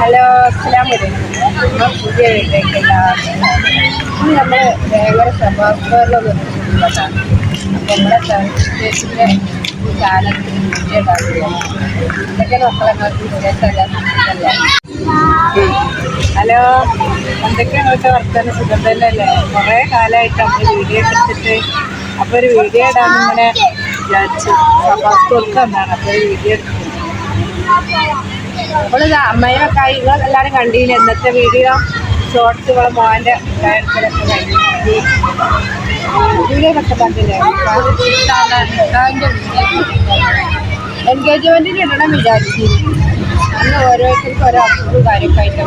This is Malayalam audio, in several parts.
ഹലോ അസ്സലാം വലൈക്കും പുതിയ വീട്ടിലേക്ക് എല്ലാവർക്കും ഇന്ന് നമ്മൾ ഭയങ്കര സഭാസ്വറിൽ നിർത്തിയിട്ടുള്ളതാണ് അപ്പോൾ നമ്മുടെ സർവീസിൻ്റെ ചാനലിൽ വീഡിയോ ഉണ്ടാക്കുകയാണ് എന്തൊക്കെ മക്കളെ വിദേശമല്ലേ ഹലോ എന്തൊക്കെയാണ് ഇവിടുത്തെ വർത്തമാനം സുഖം തന്നെയല്ലേ? കുറേ കാലമായിട്ട് നമ്മൾ വീഡിയോ എടുത്തിട്ട് അപ്പോൾ ഒരു വീഡിയോ ഇടാൻ ഇങ്ങനെ വിചാരിച്ചു. സഭാസ്വർക്ക് എന്നാണ് അപ്പോൾ ഒരു വീഡിയോ എടുത്തു. നമ്മളിത് അമ്മയൊക്കെ ആയി എല്ലാവരും കണ്ടില്ല? ഇന്നത്തെ വീഡിയോ ഷോർട്സ് ഇവളെ മോന്റെ കാര്യത്തിലൊക്കെ വീഡിയോ. എൻഗേജ്മെന്റിന് ഇടണം വിചാരിച്ചു അന്ന് ഓരോരുത്തർക്കും ഓരോ അസുഖവും കാര്യമൊക്കെ ആയിട്ട്.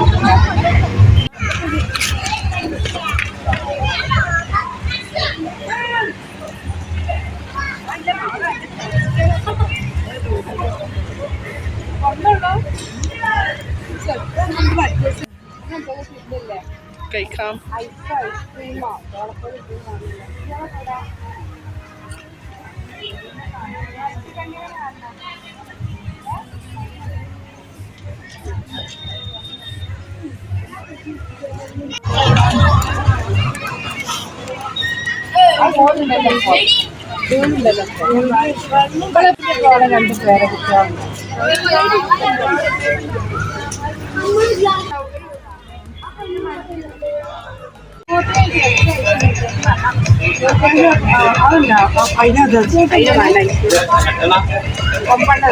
കഴിക്കാം ഐസ് ഐസ്ക്രീമോ വാങ്ങില്ല. ഇയാളെ കട രണ്ട് പേരെ കുട്ടികളുണ്ട്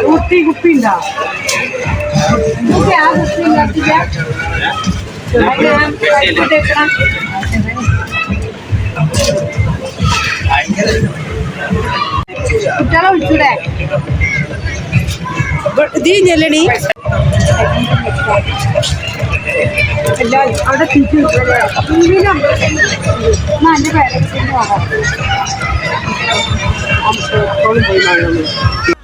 കുട്ടി കുപ്പി ഉണ്ടോ? ആ കുപ്പി ഉണ്ടാക്കില്ല കുട്ടികളെ വിളിച്ചൂടെ? ഇത് കഴിഞ്ഞല്ലടി അവിടെ തിരിച്ചു പേരൻസിന്റെ പോകാം. പോയി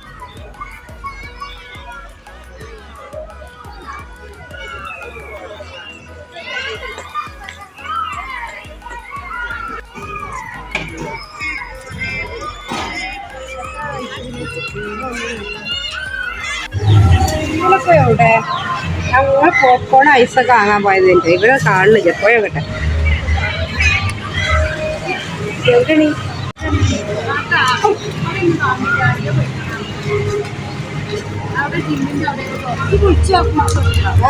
നിങ്ങളൊക്കെ എവിടെ? ഞങ്ങൾ പോപ്കോൺ ഐസൊക്കെ വാങ്ങാൻ പോയതുണ്ട്. ഇവിടെ കാണില്ല പോയോട്ടെ എവിടെയാണ്? ആ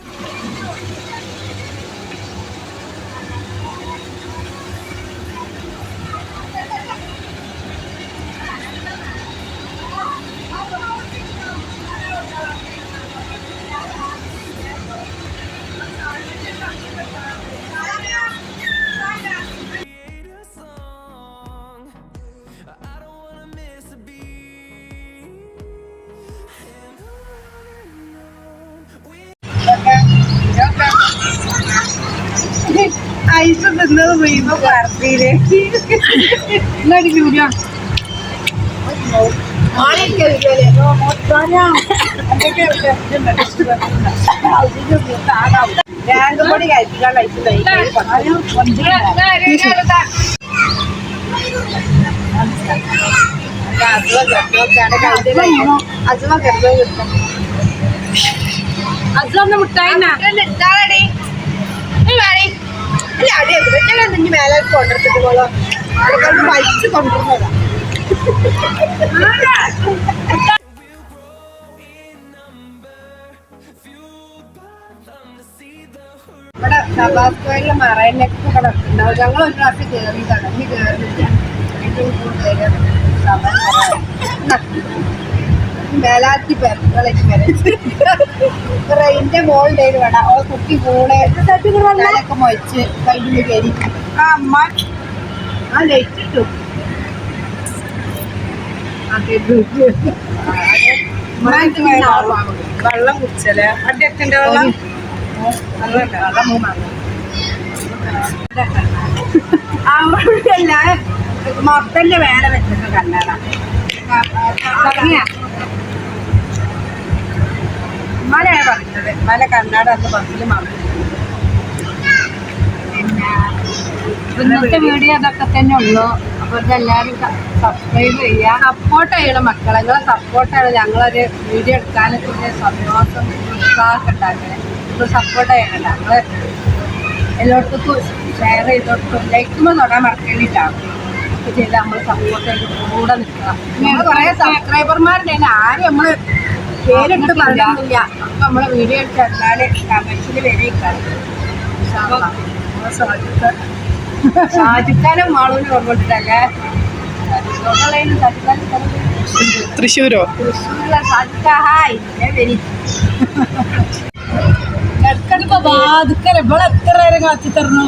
ഐസ് തിന്നത് വീഴുമ്പോ പറത്തിയില്ലേ എന്നാടി ജൂലിയ? രാഗപൊടി കഴിക്കാൻ അതൊന്ന് മുട്ടായി ഇട്ടാളടി മേലെ കൊണ്ടിട്ട് പോലോ അതുകൊണ്ട് വലിച്ചു കൊണ്ടുവന്നതാ. ഇവിടെ സബാസ്കോയിലെ മറൈനൊക്കെ ഇവിടെ ഉണ്ടാവും. ഞങ്ങൾ ഒരു പ്രാവശ്യം കയറിയതാണ് ഇനി കയറുന്നില്ല ഏറ്റവും കൂടുതൽ പെരളേക്ക് റെയിന്റെ മോളുടെ വേണ്ട ഓ കുട്ടി കൂടെ മേലൊക്കെ മൊഴിച്ച് കയ്യിൽ കയറി. ആ അമ്മ. ആ ലൈറ്റ് ഇട്ടു. വേണം. വെള്ളം കുടിച്ചല്ലേ? അടിയൊക്കെ വെള്ളം? വെള്ളം മൂന്നാണ് മൊത്തന്റെ വേല വെച്ചിട്ട് കണ്ണട ഉമ്മാനെയാണ് പറഞ്ഞത്. ഉമ്മാനെ കണ്ണാട് അന്ന് ബസ്സിൽ മറന്നു ഇന്നത്തെ വീഡിയോ അതൊക്കെ തന്നെ ഉള്ളൂ. അപ്പോൾ ഇതെല്ലാവരും സബ്സ്ക്രൈബ് ചെയ്യുക. സപ്പോർട്ട് ചെയ്യണം മക്കളെ. നിങ്ങളെ സപ്പോർട്ടാണ് ഞങ്ങളൊരു വീഡിയോ എടുക്കാൻ പിന്നെ സന്തോഷം ഉത്സാഹമൊക്കെ ഉണ്ടാക്കണേ. ഇപ്പോൾ സപ്പോർട്ട് ചെയ്യണം ഞങ്ങൾ എല്ലായിടത്തും ഷെയർ ചെയ്തോട്ടും ലൈക്കുമ്പോൾ തൊടാൻ മറക്കേണ്ടിട്ടാണ് ചെയ്ത് നമ്മൾ സപ്പോർട്ട് ചെയ്ത് കൂടെ നിൽക്കണം ഞങ്ങൾ കുറേ സബ്സ്ക്രൈബർമാരുണ്ട് ആരും നമ്മൾ പേരിട്ട് പറഞ്ഞില്ല അപ്പൊ നമ്മളെ വീഡിയോ എടുത്ത് കമൻസിൽ വരെയിക്കാണ് ഷാജിക്കാനും മാളൂരും ഓർമ്മിട്ടല്ലേ തൃശ്ശൂരോ? തൃശ്ശൂരിലെ ഷാജിക്ക ഹായ്. വരി. ഇടക്കിടക്ക് വാതുക്കൽ ഇവിടെ എത്ര നേരം കാത്തി തരണം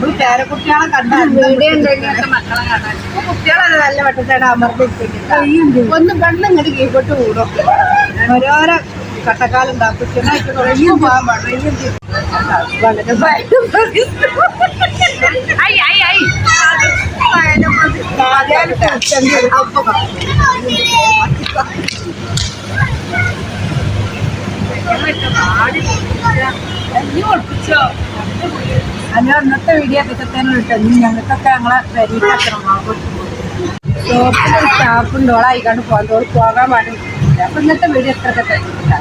നമ്മൾ പേരക്കുട്ടികളെ കണ്ടാൽ കുട്ടികളത് നല്ല വട്ടത്തേടെ അമർന്നിട്ടുണ്ട് ഒന്ന് വെള്ളം ഇങ്ങോട്ട് കീഴ്പോട്ട് കൂടും ഓരോരോ കട്ടക്കാലം കുറേയും പോകാൻ പാടില്ല. വളരെ അല്ല ഇന്നത്തെ വീഡിയോ അതൊക്കെ തന്നെ കിട്ടും ഞങ്ങൾക്കൊക്കെ ഞങ്ങളെ വരിക്കണം ഷോപ്പിൽ സ്റ്റാഫ് ഉണ്ടോളായിക്കാണ്ട് പോകുന്നോൾ പോകാൻ പാടില്ല. അപ്പം ഇന്നത്തെ വീഡിയോ എത്രയൊക്കെ കഴിഞ്ഞിട്ടാ.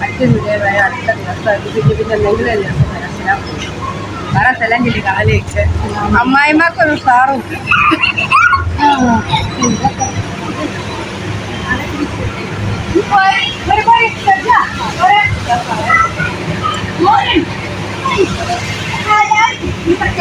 മറ്റു വീഡിയോ വരെ അടുത്ത ദിവസം പിന്നെ പിന്നെ എന്തെങ്കിലും അല്ലേ മനസ്സിലാവും വേറെ സ്ഥലം ചെല്ലി കാലേക്ക് സാറും You?